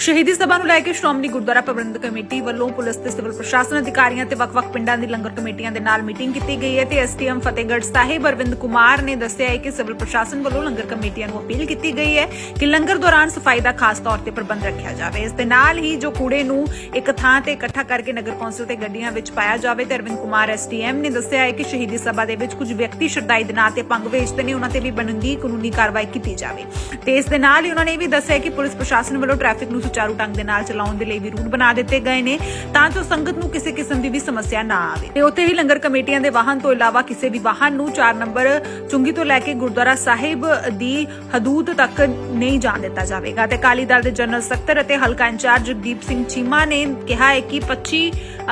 ਸ਼ਹੀਦੀ ਸਭਾ ਨੂੰ ਲੈ ਕੇ ਸ਼੍ਰੋਮਣੀ ਗੁਰਦੁਆਰਾ ਪ੍ਰਬੰਧਕ ਕਮੇਟੀ ਵੱਲੋਂ ਪੁਲਿਸ ਤੇ ਸਿਵਲ ਪ੍ਰਸ਼ਾਸਨ ਅਧਿਕਾਰੀਆਂ ਤੇ ਵੱਖ-ਵੱਖ ਪਿੰਡਾਂ ਦੀ ਲੰਗਰ ਕਮੇਟੀਆਂ ਦੇ ਨਾਲ ਮੀਟਿੰਗ ਕੀਤੀ ਗਈ ਹੈ ਤੇ ਐਸਟੀਐਮ ਫਤਿਹਗੜ੍ਹ ਸਾਹਿਬ ਅਰਵਿੰਦ ਕੁਮਾਰ ਨੇ ਦੱਸਿਆ ਹੈ ਕਿ ਸਿਵਲ ਪ੍ਰਸ਼ਾਸਨ ਵੱਲੋਂ ਲੰਗਰ ਕਮੇਟੀਆਂ ਨੂੰ ਅਪੀਲ ਕੀਤੀ ਗਈ ਹੈ ਕਿ ਲੰਗਰ ਦੌਰਾਨ ਸਫ਼ਾਈ ਦਾ ਖਾਸ ਤੌਰ ਤੇ ਪ੍ਰਬੰਧ ਰੱਖਿਆ ਜਾਵੇ। ਇਸ ਦੇ ਨਾਲ ਹੀ ਜੋ ਕੂੜੇ ਨੂੰ ਇੱਕ ਥਾਂ ਤੇ ਇਕੱਠਾ ਕਰਕੇ ਨਗਰ ਕੌਂਸਲ ਤੇ ਗੱਡੀਆਂ ਵਿੱਚ ਪਾਇਆ ਜਾਵੇ ਤੇ ਅਰਵਿੰਦ ਕੁਮਾਰ ਐਸਟੀਐਮ ਨੇ ਦੱਸਿਆ ਹੈ ਕਿ ਸ਼ਹੀਦੀ ਸਭਾ ਦੇ ਵਿੱਚ ਕੁਝ ਵਿਅਕਤੀ ਸ਼ਰਦਾਈ ਦੇ ਨਾਂ ਤੇ ਭੰਗ ਵੇਚਦੇ ਨੇ, ਉਹਨਾਂ ਤੇ ਵੀ ਬਣਦੀ ਕਾਨੂੰਨੀ ਕਾਰਵਾਈ ਕੀਤੀ ਜਾਵੇ। ਤੇ ਇਸ ਦੇ ਨਾਲ ਹੀ ਉਹਨਾਂ ਨੇ ਇਹ ਵੀ ਦੱਸਿਆ ਕਿ ਪੁਲਿਸ ਪ੍ਰਸ਼ਾਸਨ ਵੱਲੋਂ ਟ੍ਰੈਫਿਕ ਨੂੰ ਸੁਚਾਰੂ ਢੰਗ ਦੇ ਨਾਲ ਚਲਾਉਣ ਦੇ ਲਈ ਵੀ ਰੂਟ ਬਣਾ ਦਿੱਤੇ ਗਏ ਨੇ, ਤਾਂ ਜੋ ਸੰਗਤ ਨੂੰ ਕਿਸੇ ਕਿਸਮ ਦੀ ਵੀ ਸਮੱਸਿਆ ਨਾ ਆਵੇ। ਤੇ ਉੱਥੇ ਹੀ ਲੰਗਰ ਕਮੇਟੀਆਂ ਦੇ ਵਾਹਨ ਤੋਂ ਇਲਾਵਾ ਕਿਸੇ ਵੀ ਵਾਹਨ ਨੂੰ 4 ਨੰਬਰ ਚੁੰਗੀ ਤੋਂ ਲੈ ਕੇ ਗੁਰਦੁਆਰਾ ਸਾਹਿਬ ਦੀ ਹਦੂਦ ਤੱਕ ਨਹੀਂ ਜਾਣ ਦਿੱਤਾ ਜਾਵੇਗਾ। ਤੇ ਅਕਾਲੀ ਦਲ ਦੇ ਜਨਰਲ ਸਕੱਤਰ ਅਤੇ ਹਲਕਾ ਇੰਚਾਰਜ ਜਗਦੀਪ ਸਿੰਘ ਚੀਮਾ ਨੇ ਕਿਹਾ ਹੈ ਕਿ 25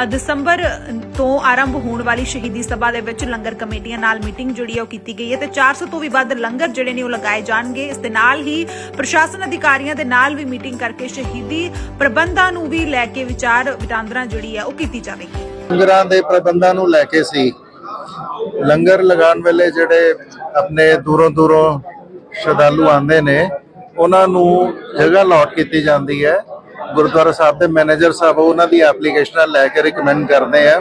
ਦਸੰਬਰ ਤੋਂ ਆਰੰਭ ਹੋਣ ਵਾਲੀ ਸ਼ਹੀਦੀ ਸਭਾ ਦੇ ਵਿੱਚ ਲੰਗਰ ਕਮੇਟੀਆਂ ਨਾਲ ਮੀਟਿੰਗ ਜਿਹੜੀ ਹੈ ਉਹ ਕੀਤੀ ਗਈ ਹੈ ਤੇ 400 ਤੋਂ ਵੀ ਵੱਧ ਲੰਗਰ ਜਿਹੜੇ ਨੇ ਉਹ ਲਗਾਏ ਜਾਣਗੇ। ਇਸ ਦੇ ਨਾਲ ਹੀ ਪ੍ਰਸ਼ਾਸਨ ਅਧਿਕਾਰੀਆਂ ਦੇ ਨਾਲ ਵੀ ਮੀਟਿੰਗ ਕਰਕੇ ਸ਼ਹੀਦੀ ਪ੍ਰਬੰਧਾਂ ਨੂੰ ਵੀ ਲੈ ਕੇ ਵਿਚਾਰ ਵਟਾਂਦਰਾ ਜਿਹੜੀ ਹੈ ਉਹ ਕੀਤੀ ਜਾਵੇਗੀ। ਲੰਗਰਾਂ ਦੇ ਪ੍ਰਬੰਧਾਂ ਨੂੰ ਲੈ ਕੇ ਸੀ। ਲੰਗਰ ਲਗਾਉਣ ਵੇਲੇ ਜਿਹੜੇ ਆਪਣੇ ਦੂਰੋਂ ਦੂਰੋਂ ਸ਼ਰਧਾਲੂ ਆਉਂਦੇ ਨੇ, ਉਹਨਾਂ ਨੂੰ ਜਗ੍ਹਾ ਅਲਾਟ ਕੀਤੀ ਜਾਂਦੀ ਹੈ। ਗੁਰਦੁਆਰਾ ਸਾਹਿਬ ਦੇ ਮੈਨੇਜਰ ਸਾਹਿਬ ਉਹਨਾਂ ਦੀ ਐਪਲੀਕੇਸ਼ਨਾਂ ਲੈ ਕੇ ਰეკਮੈਂਡ ਕਰਦੇ ਆ।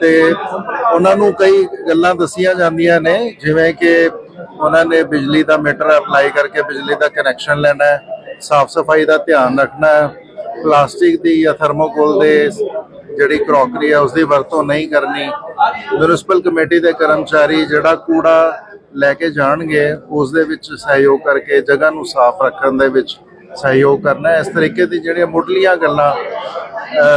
ਤੇ ਉਹਨਾਂ ਨੂੰ ਕਈ ਗੱਲਾਂ ਦੱਸੀਆਂ ਜਾਂਦੀਆਂ ਨੇ, ਜਿਵੇਂ ਕਿ ਉਹਨਾਂ ਨੇ ਬਿਜਲੀ ਦਾ ਮੀਟਰ ਅਪਲਾਈ ਕਰਕੇ ਬਿਜਲੀ ਦਾ ਕਨੈਕਸ਼ਨ ਲੈਣਾ ਹੈ। ਸਾਫ਼ ਸਫ਼ਾਈ ਦਾ ਧਿਆਨ ਰੱਖਣਾ ਹੈ। ਪਲਾਸਟਿਕ ਦੀ ਜਾਂ ਥਰਮੋਕੋਲ ਦੇ ਜਿਹੜੀ ਕਰੋਕਰੀ ਹੈ ਉਸ ਦੀ ਵਰਤੋਂ ਨਹੀਂ ਕਰਨੀ। ਮਿਊਨਿਸਪਲ ਕਮੇਟੀ ਦੇ ਕਰਮਚਾਰੀ ਜਿਹੜਾ ਕੂੜਾ ਲੈ ਕੇ ਜਾਣਗੇ ਉਸ ਦੇ ਵਿੱਚ ਸਹਿਯੋਗ ਕਰਕੇ ਜਗ੍ਹਾ ਨੂੰ ਸਾਫ਼ ਰੱਖਣ ਦੇ ਵਿੱਚ ਸਹਿਯੋਗ ਕਰਨਾ। ਇਸ ਤਰੀਕੇ ਦੀ ਜਿਹੜੀਆਂ ਮੁੱਢਲੀਆਂ ਗੱਲਾਂ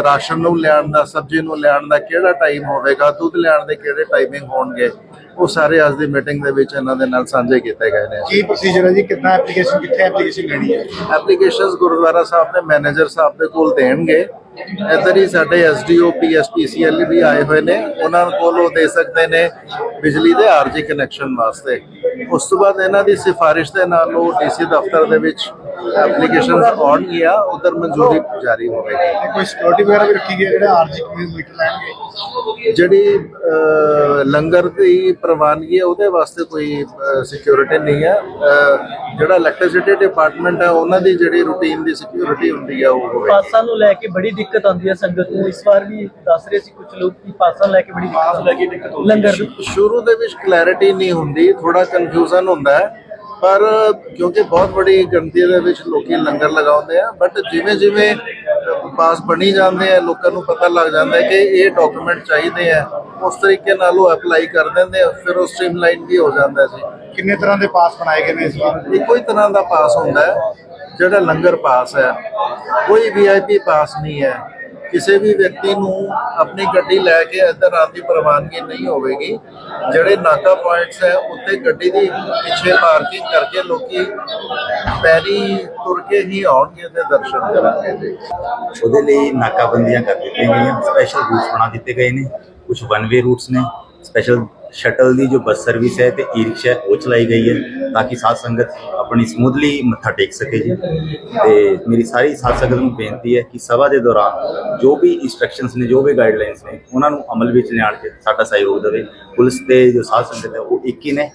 ਰਾਸ਼ਨ ਨੂੰ ਲਿਆਉਣ ਦਾ ਸਬਜ਼ੀ ਨੂੰ ਲਿਆਉਣ ਦਾ ਕਿਹੜਾ ਟਾਈਮ ਹੋਵੇਗਾ ਦੁੱਧ ਲਿਆਉਣ ਦੇ ਕਿਹੜੇ ਟਾਈਮਿੰਗ ਹੋਣਗੇ ਉਹ ਸਾਰੇ ਅੱਜ ਦੀ ਮੀਟਿੰਗ ਦੇ ਵਿੱਚ ਇਹਨਾਂ ਦੇ ਨਾਲ ਸਾਂਝੇ ਕੀਤੇ ਗਏ ਨੇ। ਕੀ ਪ੍ਰੋਸੀਜਰ ਹੈ ਜੀ? ਕਿੰਨਾ ਐਪਲੀਕੇਸ਼ਨ ਕਿੱਥੇ ਐਪਲੀਕੇਸ਼ਨ ਲੈਣੀ ਹੈ? ਐਪਲੀਕੇਸ਼ਨਸ ਗੁਰਦੁਆਰਾ ਸਾਹਿਬ ਦੇ ਮੈਨੇਜਰ ਸਾਹਿਬ ਦੇ ਕੋਲ ਦੇਣਗੇ। ਇੱਧਰ ਹੀ ਸਾਡੇ ਐਸਡੀਓ ਪੀਐਸਪੀਸੀਐਲ ਵੀ ਆਏ ਹੋਏ ਨੇ। ਉਹਨਾਂ ਕੋਲ ਉਹ ਦੇ ਸਕਦੇ ਨੇ ਬਿਜਲੀ ਦੇ ਆਰਜੀ ਕਨੈਕਸ਼ਨ ਵਾਸਤੇ। ਉਸ ਤੋਂ ਬਾਅਦ ਇਹਨਾਂ ਦੀ ਸਿਫਾਰਿਸ਼ ਦੇ ਨਾਲ ਉਹ ਡੀਸੀ ਦਫ਼ਤਰ ਦੇ ਵਿੱਚ ਐਪਲੀਕੇਸ਼ਨਸ ਆਉਣਗੀਆਂ ਉਧਰ ਮਨਜ਼ੂਰੀ ਜਾਰੀ ਹੋਵੇਗੀ ਤੇ ਕੋਈ ਸਿਕਿਉਰਿਟੀ ਵਗੈਰਾ ਵੀ ਰੱਖੀ ਗਈ ਹੈ? ਜਿਹੜੇ ਆਰਜੀ ਮੀਟਰ ਲੈਣਗੇ ਜਿਹੜੀ ਅਹ, ਲੰਗਰ ਦੀ ਪ੍ਰਵਾਨਗੀ ਹੈ ਉਹਦੇ ਵਾਸਤੇ ਕੋਈ ਸਿਕਿਉਰਿਟੀ ਨਹੀਂ ਹੈ। ਅਹ, ਜਿਹੜਾ ਇਲੈਕਟ੍ਰਿਸਿਟੀ ਡਿਪਾਰਟਮੈਂਟ ਹੈ ਉਹਨਾਂ ਦੀ ਜਿਹੜੀ ਰੂਟੀਨ ਦੀ ਸਿਕਿਉਰਿਟੀ ਹੁੰਦੀ ਹੈ ਉਹ ਪਾਸਾਂ ਨੂੰ ਲੈ ਕੇ ਬੜੀ ਦਿੱਕਤ ਆਉਂਦੀ ਹੈ ਸੰਗਤ ਨੂੰ। ਇਸ ਵਾਰ ਵੀ ਦੱਸ ਰਹੇ ਸੀ ਕੁਝ ਲੋਕ ਕਿ ਪਾਸਾਂ ਲੈ ਕੇ ਬੜੀ ਦਿੱਕਤ ਲੈ ਕੇ ਦਿੱਕਤ ਲੰਗਰ ਸ਼ੁਰੂ ਦੇ ਵਿੱਚ ਕਲੈਰਿਟੀ ਨਹੀਂ ਹੁੰਦੀ ਥੋੜਾ ਕਨਫਿਊਜ਼ਨ ਹੁੰਦਾ ਹੈ। ਪਰ ਕਿਉਂਕਿ ਬਹੁਤ ਬੜੀ ਗਿਣਤੀ ਦੇ ਵਿੱਚ ਲੋਕੀ ਲੰਗਰ ਲਗਾਉਂਦੇ ਆ ਬਟ ਜਿਵੇਂ ਜਿਵੇਂ ਪਾਸ ਬਣੀ ਜਾਂਦੇ ਆ ਲੋਕਾਂ ਨੂੰ ਪਤਾ ਲੱਗ ਜਾਂਦਾ ਹੈ ਕਿ ਇਹ ਡਾਕੂਮੈਂਟ ਚਾਹੀਦੇ ਆ ਉਸ ਤਰੀਕੇ ਨਾਲ ਉਹ ਅਪਲਾਈ ਕਰ ਦਿੰਦੇ ਆ ਫਿਰ ਉਹ ਸਟ੍ਰੀਮਲਾਈਨ ਵੀ ਹੋ ਜਾਂਦਾ ਸੀ ਕਿੰਨੇ ਤਰ੍ਹਾਂ ਦੇ ਪਾਸ ਬਣਾਏ ਗਏ ਨੇ ਇਸ ਵਾਰ? ਇੱਕੋ ਹੀ ਤਰ੍ਹਾਂ ਦਾ ਪਾਸ ਹੁੰਦਾ ਹੈ ਜਿਹੜਾ ਲੰਗਰ ਪਾਸ ਹੈ ਕੋਈ ਵੀਆਈਪੀ ਪਾਸ ਨਹੀਂ ਹੈ। ਕਿਸੇ ਵੀ ਵਿਅਕਤੀ ਨੂੰ ਆਪਣੀ ਗੱਡੀ ਲੈ ਕੇ ਇੱਧਰ ਆਉਣ ਦੀ ਪ੍ਰਵਾਨਗੀ ਨਹੀਂ ਹੋਵੇਗੀ। ਜਿਹੜੇ ਨਾਕਾ ਪੁਆਇੰਟਸ ਹੈ ਉੱਤੇ ਗੱਡੀ ਦੀ ਪਿੱਛੇ ਪਾਰਕਿੰਗ ਕਰਕੇ ਲੋਕੀ ਪੈਰੀ ਤੁਰ ਕੇ ਹੀ ਆਉਣਗੇ ਤੇ ਦਰਸ਼ਨ ਕਰਨਗੇ ਜੀ ਉਹਦੇ ਲਈ ਨਾਕਾਬੰਦੀਆਂ ਕਰ ਦਿੱਤੀਆਂ ਗਈਆਂ। ਸਪੈਸ਼ਲ ਰੂਟਸ ਬਣਾ ਦਿੱਤੇ ਗਏ ਨੇ। ਕੁਝ ਵਨ ਵੇ ਰੂਟਸ ਨੇ। ਸਪੈਸ਼ਲ ਸ਼ਟਲ ਦੀ ਜੋ ਬੱਸ ਸਰਵਿਸ ਹੈ ਤੇ ਈ ਰਿਕਸ਼ਾ ਉਹ ਚਲਾਈ ਗਈ ਹੈ ਤਾਂ ਕਿ ਸਾਧ ਸੰਗਤ ਆਪਣੀ ਸਮੂਥਲੀ ਮੱਥਾ ਟੇਕ ਸਕੇ ਜੀ। ਤੇ ਮੇਰੀ ਸਾਰੀ ਸਾਧ ਸੰਗਤ ਨੂੰ ਬੇਨਤੀ ਹੈ ਕਿ ਸਭਾ ਦੇ ਦੌਰਾਨ ਜੋ ਵੀ ਇਨਸਟਰਕਸ਼ਨਸ ਨੇ ਜੋ ਵੀ ਗਾਈਡਲਾਈਨਸ ਨੇ ਉਹਨਾਂ ਨੂੰ ਅਮਲ ਵਿੱਚ ਲਿਆਉਣ 'ਚ ਸਾਡਾ ਸਹਿਯੋਗ ਦੇਵੇ। ਪੁਲਿਸ ਤੇ ਜੋ ਸਾਧ ਸੰਗਤ ਹੈ ਉਹ ਇੱਕ ਹੀ ਨੇ।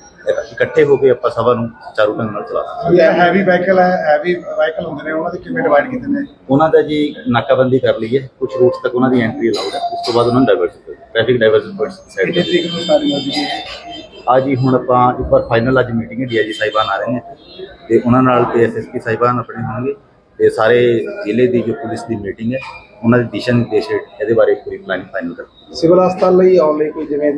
ਇਕੱਠੇ ਹੋ ਕੇ ਆਪਾਂ ਸਭਾ ਨੂੰ ਚਾਰੂ ਢੰਗ ਨਾਲ ਚਲਾ ਸਕਦੇ ਹਾਂ। ਹੈਵੀ ਵਾਹੀਕਲ ਹੈ ਹੈਵੀ ਵਾਹੀਕਲ ਹੁੰਦੇ ਨੇ ਉਹਨਾਂ ਦੇ ਕਿਵੇਂ ਡਿਵਾਈਡ ਕੀਤੇ ਨੇ? ਉਹਨਾਂ ਦਾ ਜੀ ਨਾਕਾਬੰਦੀ ਕਰ ਲਈ ਹੈ। ਕੁਝ ਰੂਟਸ ਤੱਕ ਉਹਨਾਂ ਦੀ ਐਂਟਰੀ ਅਲਾਉਡ ਹੈ। ਉਸ ਤੋਂ ਬਾਅਦ ਉਹਨਾਂ ਨੂੰ ਡਾਇਵਰਟ ਟ੍ਰੈਫਿਕ ਡਾਇਵਰਟ ਸਾਈਡ ਕਿੰਨੇ ਤਰੀਕ ਨੂੰ ਸਾਰੀ ਹੀ ਹੁਣ ਆਪਾਂ ਇੱਕ ਵਾਰ ਫਾਈਨਲ ਅੱਜ ਮੀਟਿੰਗ ਹੈ ਡੀਆਈਜੀ ਸਾਹਿਬਾਨ ਆ ਰਹੇ ਨੇ। ਤੇ ਉਹਨਾਂ ਨਾਲ ਤੇ ਐਸਐਸਪੀ ਸਾਹਿਬਾਨ ਆਪਣੇ ਹੋਣਗੇ। ਤੇ ਸਾਰੇ ਜ਼ਿਲ੍ਹੇ ਦੀ ਜੋ ਪੁਲਿਸ ਦੀ ਮੀਟਿੰਗ ਹੈ ਉਹਨਾਂ ਦੇ ਦਿਸ਼ਾ ਨਿਰਦੇਸ਼ ਇਹਦੇ ਬਾਰੇ ਪੂਰੀ ਪਲਾਨਿੰਗ ਫਾਈਨਲ ਕਰ ਸਿਵਲ ਹਸਪਤਾਲ ਲਈ ਆਉਣ ਲਈ ਕੋਈ ਜਿਵੇਂ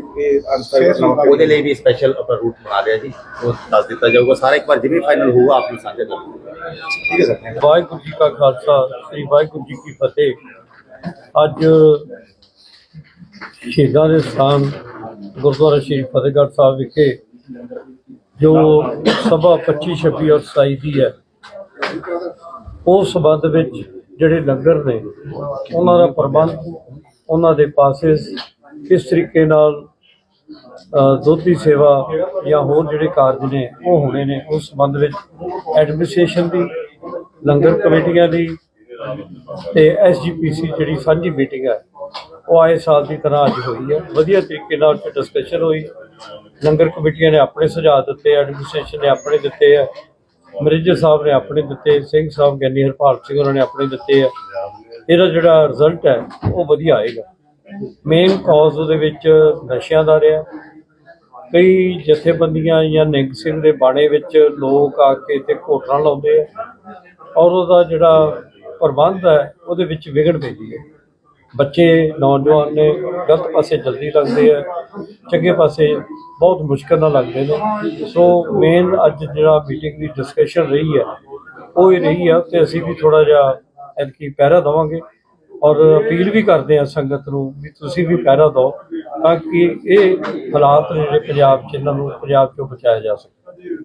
ਸੰਭਾਲ ਉਹਦੇ ਲਈ ਵੀ ਸਪੈਸ਼ਲ ਆਪਾਂ ਰੂਟ ਬਣਾ ਲਿਆ ਜੀ। ਉਹ ਦੱਸ ਦਿੱਤਾ ਜਾਊਗਾ। ਸਾਰਾ ਇੱਕ ਵਾਰ ਜਿਵੇਂ ਫਾਈਨਲ ਹੋਊਗਾ ਆਪ ਨੂੰ ਸਾਂਝਾ ਕਰ ਠੀਕ ਹੈ ਸਰ। ਵਾਹਿਗੁਰੂ ਜੀ ਕਾ ਖਾਲਸਾ ਸ੍ਰੀ ਵਾਹਿਗੁਰੂ ਜੀ ਕੀ ਫਤਿਹ। ਅੱਜ ਸ਼ਹੀਦਾਂ ਦੇ ਸਥਾਨ ਗੁਰਦੁਆਰਾ ਸ਼੍ਰੀ ਫਤਿਹਗੜ੍ਹ ਸਾਹਿਬ ਵਿਖੇ ਜੋ ਸਭਾ 25 26 ਔਰ 27 ਦੀ ਹੈ ਉਸ ਸੰਬੰਧ ਵਿੱਚ ਜਿਹੜੇ ਲੰਗਰ ਨੇ ਉਹਨਾਂ ਦਾ ਪ੍ਰਬੰਧ ਉਹਨਾਂ ਦੇ ਪਾਸਿਸ ਕਿਸ ਤਰੀਕੇ ਨਾਲ ਅ, ਸੇਵਾ ਜਾਂ ਹੋਰ ਜਿਹੜੇ ਕਾਰਜ ਨੇ ਉਹ ਹੋਣੇ ਨੇ ਉਸ ਸੰਬੰਧ ਵਿੱਚ ਐਡਮਿਨਿਸਟ੍ਰੇਸ਼ਨ ਦੀ ਲੰਗਰ ਕਮੇਟੀਆਂ ਦੀ ਤੇ ਐਸਜੀਪੀਸੀ ਜਿਹੜੀ ਸਾਂਝੀ ਮੀਟਿੰਗ ਹੈ ਉਹ ਆਏ ਸਾਲ ਦੀ ਤਰ੍ਹਾਂ ਅੱਜ ਹੋਈ ਹੈ। ਵਧੀਆ ਤਰੀਕੇ ਨਾਲ ਉੱਥੇ ਡਿਸਕਸ਼ਨ ਹੋਈ। ਲੰਗਰ ਕਮੇਟੀਆਂ ਨੇ ਆਪਣੇ ਸੁਝਾਅ ਦਿੱਤੇ ਐਡਮਿਨਿਸਟ੍ਰੇਸ਼ਨ ਨੇ ਆਪਣੇ ਦਿੱਤੇ ਹੈ ਮਰੇਜਰ ਸਾਹਿਬ ਨੇ ਆਪਣੇ ਦਿੱਤੇ, ਸਿੰਘ ਸਾਹਿਬ ਗਿਆਨੀ ਹਰਪਾਲ ਸਿੰਘ ਉਹਨਾਂ ਨੇ ਆਪਣੇ ਦਿੱਤੇ ਆ। ਇਹਦਾ ਜਿਹੜਾ ਰਿਜ਼ਲਟ ਹੈ, ਉਹ ਵਧੀਆ ਆਏਗਾ। ਮੇਨ ਕਾਜ਼ ਉਹਦੇ ਵਿੱਚ ਨਸ਼ਿਆਂ ਦਾ ਰਿਹਾ। ਕਈ ਜਥੇਬੰਦੀਆਂ ਜਾਂ ਨਿੰਗ ਸਿੰਘ ਦੇ ਬਾਣੇ ਵਿੱਚ ਲੋਕ ਆ ਕੇ ਤੇ ਘੋਟਣਾ ਲਾਉਂਦੇ ਆ ਔਰ ਉਹਦਾ ਜਿਹੜਾ ਪ੍ਰਬੰਧ ਹੈ, ਉਹਦੇ ਵਿੱਚ ਵਿਗੜ ਪੈਂਦੀ ਹੈ। ਬੱਚੇ, ਨੌਜਵਾਨ ਨੇ ਗਲਤ ਪਾਸੇ ਜਲਦੀ ਲੱਗਦੇ ਆ, ਚੰਗੇ ਪਾਸੇ ਬਹੁਤ ਮੁਸ਼ਕਲ ਨਾਲ ਲੱਗਦੇ ਨੇ। ਸੋ ਮੇਨ ਅੱਜ ਜਿਹੜਾ ਮੀਟਿੰਗ ਦੀ ਡਿਸਕਸ਼ਨ ਰਹੀ ਹੈ, ਉਹ ਇਹ ਰਹੀ ਆ ਤੇ ਅਸੀਂ ਵੀ ਥੋੜਾ ਜਿਹਾ ਐਤਕੀ ਪਹਿਰਾ ਦੇਵਾਂਗੇ ਔਰ ਅਪੀਲ ਵੀ ਕਰਦੇ ਆ ਸੰਗਤ ਨੂੰ ਵੀ ਤੁਸੀਂ ਵੀ ਪਹਿਰਾ ਦਿਓ ਤਾਂ ਕਿ ਇਹ ਹਾਲਾਤ ਨੇ ਜਿਹੜੇ ਪੰਜਾਬ 'ਚ ਇਹਨਾਂ ਨੂੰ ਪੰਜਾਬ 'ਚੋਂ ਬਚਾਇਆ ਜਾ ਸਕੇ